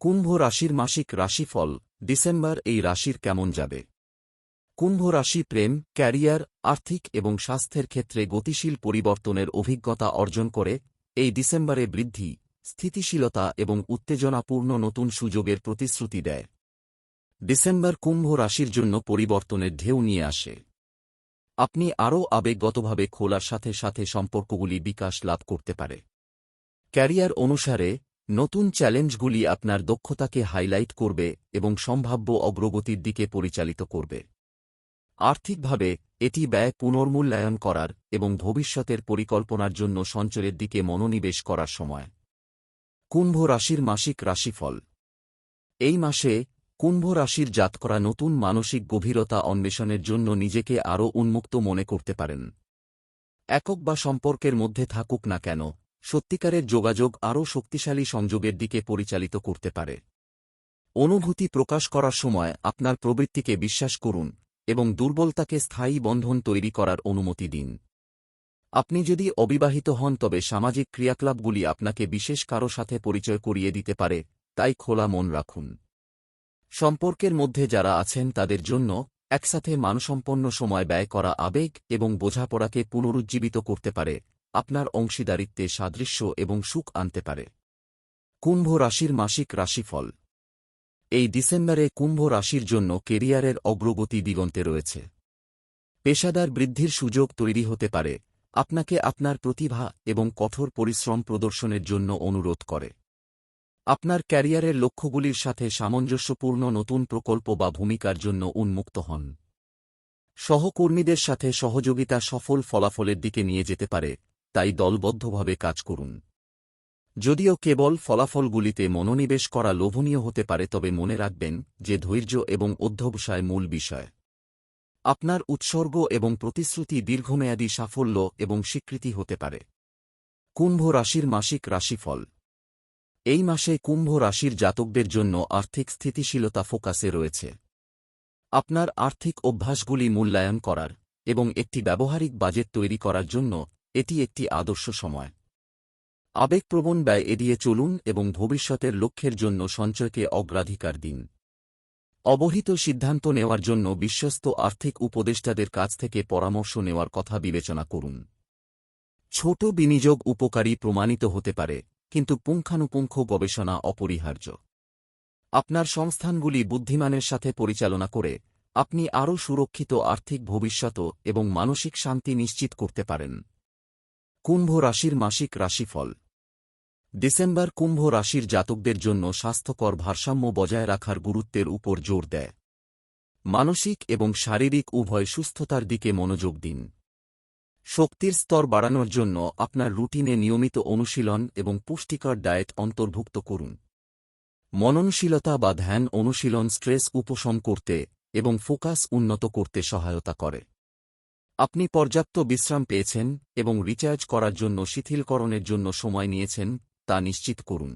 কুম্ভ রাশির মাসিক রাশিফল, ডিসেম্বর এই রাশির কেমন যাবে? কুম্ভ রাশি প্রেম, ক্যারিয়ার, আর্থিক এবং স্বাস্থ্যের ক্ষেত্রে গতিশীল পরিবর্তনের অভিজ্ঞতা অর্জন করে, এই ডিসেম্বরে বৃদ্ধি, স্থিতিশীলতা এবং উত্তেজনাপূর্ণ নতুন সুযোগের প্রতিশ্রুতি দেয়। ডিসেম্বর কুম্ভ রাশির জন্য পরিবর্তনের ঢেউ নিয়ে আসে। আপনি আরও আবেগগতভাবে খোলার সাথে সাথে সম্পর্কগুলি বিকাশ লাভ করতে পারে। ক্যারিয়ার অনুসারে নতুন চ্যালেঞ্জগুলি আপনার দক্ষতাকে হাইলাইট করবে এবং সম্ভাব্য অগ্রগতির দিকে পরিচালিত করবে। আর্থিকভাবে, এটি ব্যয় পুনর্মূল্যায়ন করার এবং ভবিষ্যতের পরিকল্পনার জন্য সঞ্চয়ের দিকে মনোনিবেশ করার সময়। কুম্ভ রাশির মাসিক রাশিফল। এই মাসে কুম্ভ রাশির জাত করা নতুন মানসিক গভীরতা অন্বেষণের জন্য নিজেকে আরও উন্মুক্ত মনে করতে পারেন। একক বা সম্পর্কের মধ্যে থাকুক না কেন সত্যিকারের যোগাযোগ আরও শক্তিশালী সংযোগের দিকে পরিচালিত করতে পারে। অনুভূতি প্রকাশ করার সময় আপনার প্রবৃত্তিকে বিশ্বাস করুন এবং দুর্বলতাকে স্থায়ী বন্ধন তৈরি করার অনুমতি দিন। আপনি যদি অবিবাহিত হন তবে সামাজিক ক্রিয়াকলাপগুলি আপনাকে বিশেষ কারও সাথে পরিচয় করিয়ে দিতে পারে, তাই খোলা মন রাখুন। সম্পর্কের মধ্যে যারা আছেন তাদের জন্য একসাথে মানসম্পন্ন সময় ব্যয় করা আবেগ এবং বোঝাপড়াকে পুনরুজ্জীবিত করতে পারে। আপনার অংশীদারিত্বে সাদৃশ্য এবং সুখ আনতে পারে। কুম্ভ রাশির মাসিক রাশিফল। এই ডিসেম্বরে কুম্ভ রাশির জন্য কেরিয়ারের অগ্রগতি দিগন্তে রয়েছে। পেশাদার বৃদ্ধির সুযোগ তৈরি হতে পারে। আপনাকে আপনার প্রতিভা এবং কঠোর পরিশ্রম প্রদর্শনের জন্য অনুরোধ করে। আপনার ক্যারিয়ারের লক্ষ্যগুলির সাথে সামঞ্জস্যপূর্ণ নতুন প্রকল্প বা ভূমিকার জন্য উন্মুক্ত হন। সহকর্মীদের সাথে সহযোগিতা সফল ফলাফলের দিকে নিয়ে যেতে পারে। তাই দলবদ্ধভাবে কাজ করুন। যদিও কেবল ফলাফলগুলিতে মনোনিবেশ করা লোভনীয় হতে পারে, তবে মনে রাখবেন যে ধৈর্য এবং অধ্যবসায় মূল বিষয়। আপনার উৎসর্গ এবং প্রতিশ্রুতি দীর্ঘমেয়াদী সাফল্য এবং স্বীকৃতি হতে পারে। কুম্ভ রাশির মাসিক রাশিফল। এই মাসে কুম্ভ রাশির জাতকদের জন্য আর্থিক স্থিতিশীলতা ফোকাসে রয়েছে। আপনার আর্থিক অভ্যাসগুলি মূল্যায়ন করার এবং একটি ব্যবহারিক বাজেট তৈরি করার জন্য এটি একটি আদর্শ সময়। আবেগপ্রবণ ব্যয় এড়িয়ে চলুন এবং ভবিষ্যতের লক্ষ্যের জন্য সঞ্চয়কে অগ্রাধিকার দিন। অবহিত সিদ্ধান্ত নেওয়ার জন্য বিশ্বস্ত আর্থিক উপদেষ্টাদের কাছ থেকে পরামর্শ নেওয়ার কথা বিবেচনা করুন। ছোট বিনিয়োগ উপকারী প্রমাণিত হতে পারে, কিন্তু পুঙ্খানুপুঙ্খ গবেষণা অপরিহার্য। আপনার সংস্থানগুলি বুদ্ধিমানের সাথে পরিচালনা করে, আপনি আরও সুরক্ষিত আর্থিক ভবিষ্যৎ এবং মানসিক শান্তি নিশ্চিত করতে পারেন। কুম্ভ রাশির মাসিক রাশিফল। ডিসেম্বর কুম্ভ রাশির জাতকদের জন্য স্বাস্থ্যকর ভারসাম্য বজায় রাখার গুরুত্বের উপর জোর দেয়। মানসিক এবং শারীরিক উভয় সুস্থতার দিকে মনোযোগ দিন। শক্তির স্তর বাড়ানোর জন্য আপনার রুটিনে নিয়মিত অনুশীলন এবং পুষ্টিকর ডায়েট অন্তর্ভুক্ত করুন। মননশীলতা বা ধ্যান অনুশীলন স্ট্রেস উপশম করতে এবং ফোকাস উন্নত করতে সহায়তা করে। আপনি পর্যাপ্ত বিশ্রাম পেয়েছেন এবং রিচার্জ করার জন্য শিথিলকরণের জন্য সময় নিয়েছেন, তা নিশ্চিত করুন।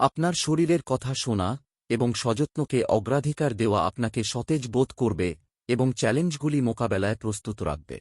আপনার শরীরের কথা শোনা এবং সযত্নকে অগ্রাধিকার দেওয়া আপনাকে সতেজ বোধ করবে এবং চ্যালেঞ্জগুলি মোকাবেলায় প্রস্তুত রাখবে।